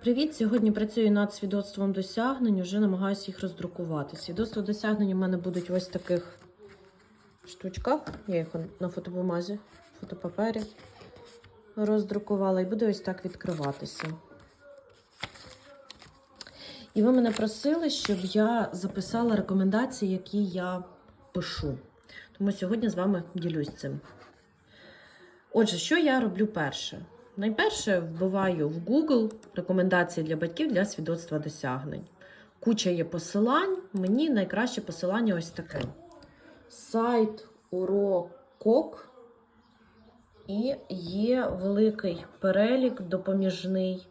Привіт! Сьогодні працюю над свідоцтвом досягнень, вже намагаюся їх роздрукувати. Свідоцтво досягнень у мене будуть ось таких штучках. Я їх на фотобумазі, фотопапері роздрукувала і буде ось так відкриватися. І ви мене просили, щоб я записала рекомендації, які я пишу. Тому сьогодні з вами ділюсь цим. Отже, що я роблю перше? Найперше вбиваю в Google рекомендації для батьків для свідоцтва досягнень. Куча є посилань. Мені найкраще посилання ось таке: сайт урокок. І є великий перелік допоміжний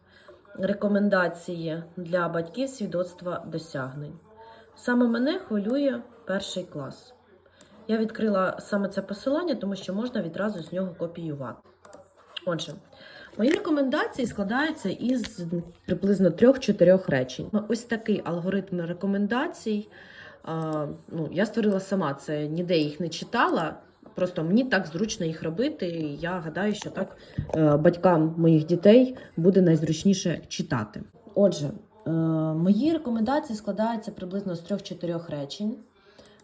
рекомендації для батьків свідоцтва досягнень. Саме мене хвилює перший клас. Я відкрила саме це посилання, тому що можна відразу з нього копіювати. Отже, мої рекомендації складаються із приблизно трьох-чотирьох речень. Ось такий алгоритм рекомендацій. Ну, я створила сама це, ніде їх не читала. Просто мені так зручно їх робити. і Я гадаю, що так е, батькам моїх дітей буде найзручніше читати. Отже, е, мої рекомендації складаються приблизно з трьох-чотирьох речень.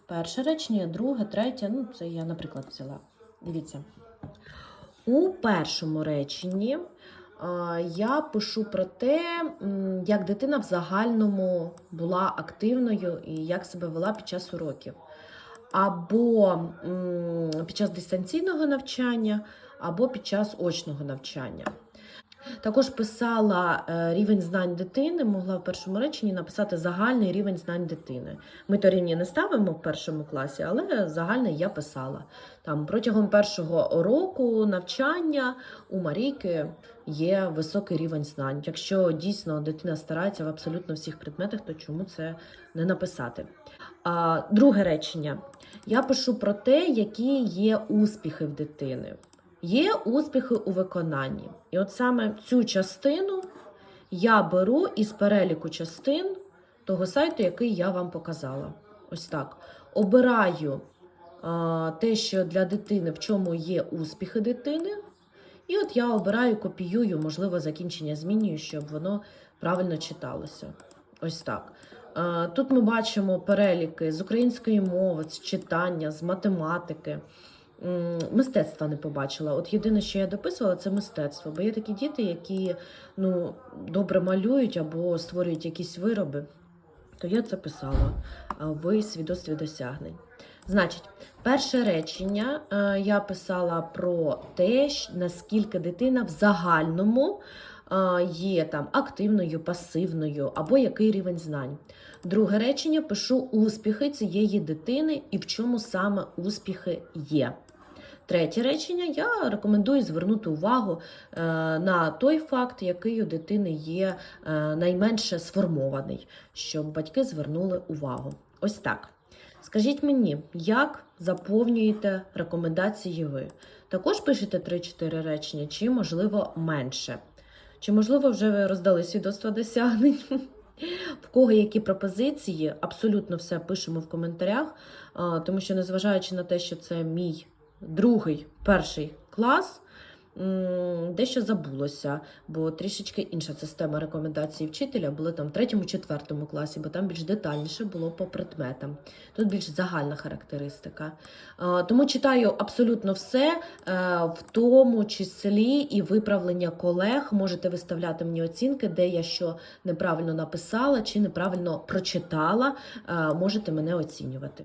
Перше речення, друге, третє. Ну, це я, наприклад, взяла. Дивіться. У першому реченні я пишу про те, як дитина в загальному була активною і як себе вела під час уроків. Або під час дистанційного навчання, або під час очного навчання. Також писала е, рівень знань дитини, могла в першому реченні написати загальний рівень знань дитини. Ми то рівні не ставимо в першому класі, але загальний я писала. Там протягом першого року навчання у Марійки є високий рівень знань. Якщо дійсно дитина старається в абсолютно всіх предметах, то чому це не написати? А, друге речення. Я пишу про те, які є успіхи в дитини. Є успіхи у виконанні. І от саме цю частину я беру із переліку частин того сайту, який я вам показала. Ось так. Обираю а, те, що для дитини, в чому є успіхи дитини. І от я обираю, копіюю, можливо, закінчення змінюю, щоб воно правильно читалося. Ось так. Тут ми бачимо переліки з української мови, з читання, з математики. Мистецтва не побачила. От єдине, що я дописувала, це мистецтво. Бо є такі діти, які ну, добре малюють або створюють якісь вироби. То я це писала в свідоцтві досягнень. Значить, перше речення е, я писала про те, наскільки дитина в загальному е, є там активною, пасивною, або який рівень знань. Друге речення пишу успіхи цієї дитини і в чому саме успіхи є. Третє речення я рекомендую звернути увагу е, на той факт, який у дитини є е, найменше сформований, щоб батьки звернули увагу. Ось так. Скажіть мені, як заповнюєте рекомендації ви? Також пишете 3-4 речення, чи, можливо, менше? Чи, можливо, вже ви роздали свідоцтво досягнень? В кого які пропозиції, абсолютно все пишемо в коментарях, тому що, незважаючи на те, що це мій другий, перший клас, дещо забулося, бо трішечки інша система рекомендацій вчителя були там в третьому, четвертому класі, бо там більш детальніше було по предметам. Тут більш загальна характеристика. Тому читаю абсолютно все, е, в тому числі і виправлення колег. Можете виставляти мені оцінки, де я що неправильно написала чи неправильно прочитала. Е, Можете мене оцінювати.